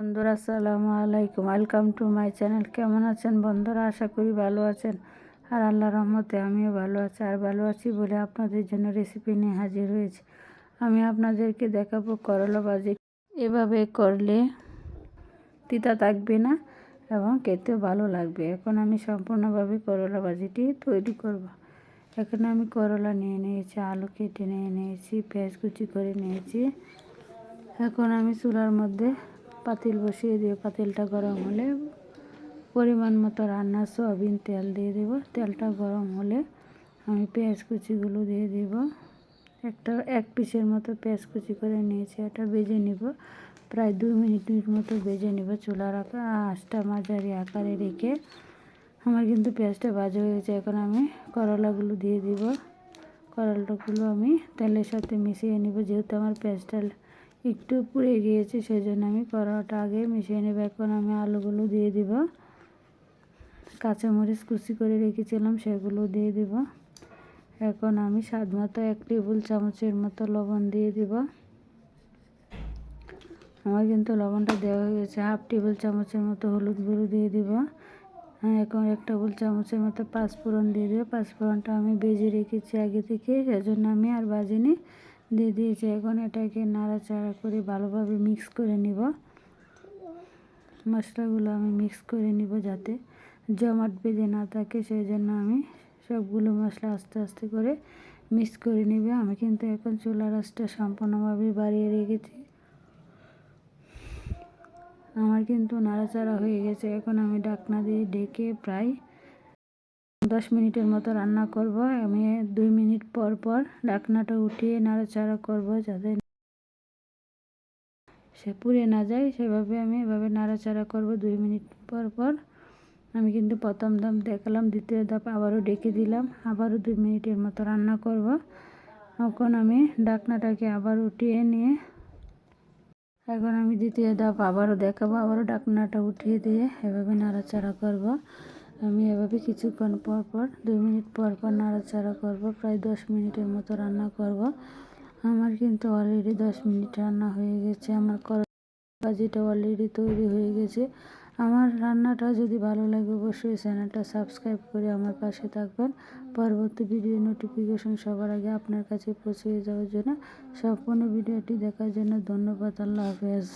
বন্ধুরা, আসসালামু আলাইকুম। ওয়েলকাম টু মাই চ্যানেল কেমন আছেন বন্ধুরা? আশা করি ভালো আছেন। আর আল্লাহ রহমতে আমিও ভালো আছি। আর ভালো আছি বলে আপনাদের জন্য রেসিপি নিয়ে হাজির হয়েছি। আমি আপনাদেরকে দেখাবো করলা ভাজি। এভাবে করলে তিতা থাকবে না এবং খেতেও ভালো লাগবে। এখন আমি সম্পূর্ণভাবে করলা ভাজিটি তৈরি করব। এখানে আমি করলা নিয়ে নিয়েছি, আলু কেটে নিয়ে নিয়েছি, পেঁয়াজ কুচি করে নিয়েছি। এখন আমি চুলার মধ্যে পাতিল বসিয়ে দিয়ে পাতিলটা গরম হলে পরিমাণ মতো রান্না, সয়াবিন, তেল দিয়ে দেব। তেলটা গরম হলে আমি পেঁয়াজ কুচিগুলো দিয়ে দেব। একটা, এক পিসের মতো পেঁয়াজ কুচি করে নিয়েছি, এটা বেজে নিব। প্রায় দু মিনিটের মতো বেজে নেব চুলার আঁচটা মাঝারি আকারে রেখে আমার কিন্তু পেঁয়াজটা ভাজা গেছে। এখন আমি করলাগুলো দিয়ে দিব। করলাগুলো আমি তেলের সাথে মিশিয়ে নিব। যেহেতু আমার পেঁয়াজটা একটু পুড়ে গিয়েছে সেই জন্য আমি কড়াটা আগে মিশিয়ে নেব। এখন আমি আলুগুলো দিয়ে দিব। কাঁচামরিচ কুচি করে রেখেছিলাম, সেগুলো দিয়ে দিব। এখন আমি স্বাদ মতো এক টেবিল চামচের মতো লবণ দিয়ে দিব। আমার কিন্তু লবণটা দেওয়া হয়ে গেছে। হাফ টেবিল চামচের মতো হলুদ গুঁড়ো দিয়ে দিব। এখন এক টেবিল চামচের মতো পাঁচফোড়ন দিয়ে দিব। পাঁচফোড়নটা আমি বেজে রেখেছি আগে থেকে, সেজন্য আমি আর বাজিনি দিয়ে দিয়েছি। এখন এটাকে নাড়াচাড়া করে ভালোভাবে মিক্স করে নিব। মশলাগুলো আমি মিক্স করে নিব যাতে জমাট বেঁধে না থাকে সেই জন্য আমি সবগুলো মশলা আস্তে আস্তে করে মিক্স করে নিবে। আমি কিন্তু এখন চুলার আঁচটা সম্পূর্ণভাবে বাড়িয়ে রেখেছি। আমার কিন্তু নাড়াচাড়া হয়ে গেছে। এখন আমি ডাকনা দিয়ে ডেকে প্রায় দশ মিনিটের মতো রান্না করব। আমি দুই মিনিট পর পর ঢাকনাটা উঠিয়ে নাড়াচাড়া করব যাতে সে পুড়ে না যায়। সেভাবে আমি এভাবে নাড়াচাড়া করব দুই মিনিট পর পর। আমি কিন্তু প্রথম ধাপ দেখালাম, দ্বিতীয় ধাপ আবারও ডেকে দিলাম, আবারও দুই মিনিটের মতো রান্না করব। এখন আমি ডাকনাটাকে আবার উঠিয়ে নিয়ে, এখন আমি দ্বিতীয় ধাপ আবারও দেখাবো, আবারও ডাকনাটা উঠিয়ে দিয়ে এভাবে নাড়াচাড়া করব। আমি এভাবে কিছুক্ষণ পর পর, দুই মিনিট পর পর নাড়াচাড়া করব, প্রায় দশ মিনিটের মতো রান্না করব। আমার কিন্তু অলরেডি দশ মিনিট রান্না হয়ে গেছে, আমার ভাজিটা অলরেডি তৈরি হয়ে গেছে। আমার রান্নাটা যদি ভালো লাগে অবশ্যই চ্যানেলটা সাবস্ক্রাইব করে আমার পাশে থাকবেন। পরবর্তী ভিডিও নোটিফিকেশন সবার আগে আপনার কাছে পৌঁছে যাওয়ার জন্য সম্পূর্ণ ভিডিওটি দেখার জন্য ধন্যবাদ, আল্লাহ হাফেজ।